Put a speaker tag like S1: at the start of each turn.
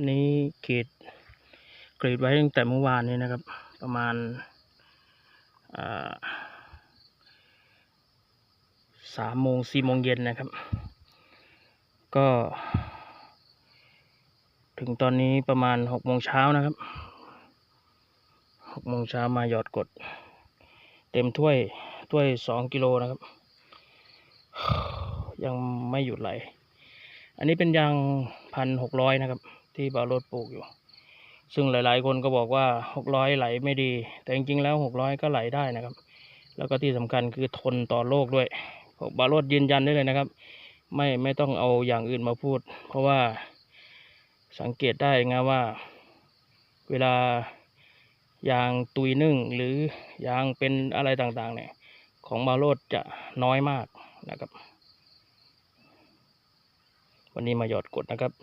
S1: อันนี้กรีดกรีดไว้ตั้งแต่เมื่อวานนี้นะครับ ประมาณสามโมงสี่โมงเย็นนะครับ ก็ ถึงตอนนี้ประมาณหกโมงเช้านะครับหกโมงเช้ามาหยอดกด เต็มถ้วยถ้วยสองกิโลนะครับ ยังไม่หยุดไหล อันนี้เป็นยางพันหกร้อยนะครับ ที่บาโรดปลูกอยู่ ซึ่งหลาย ๆ คนก็บอกว่าหกร้อยไหลไม่ดี แต่จริงๆแล้วหกร้อยก็ไหลได้นะครับ แล้วก็ที่สำคัญคือทนต่อโรคด้วยบาโรดยืนยันได้เลยนะครับ ไม่ไม่ต้องเอาอย่างอื่นมาพูด เพราะว่าสังเกตได้นะว่า เวลายางตุยนึ่งหรือยางเป็นอะไรต่างๆ เนี่ย ของบาโรดจะน้อยมากนะครับ วันนี้มาหยอดกดนะครับ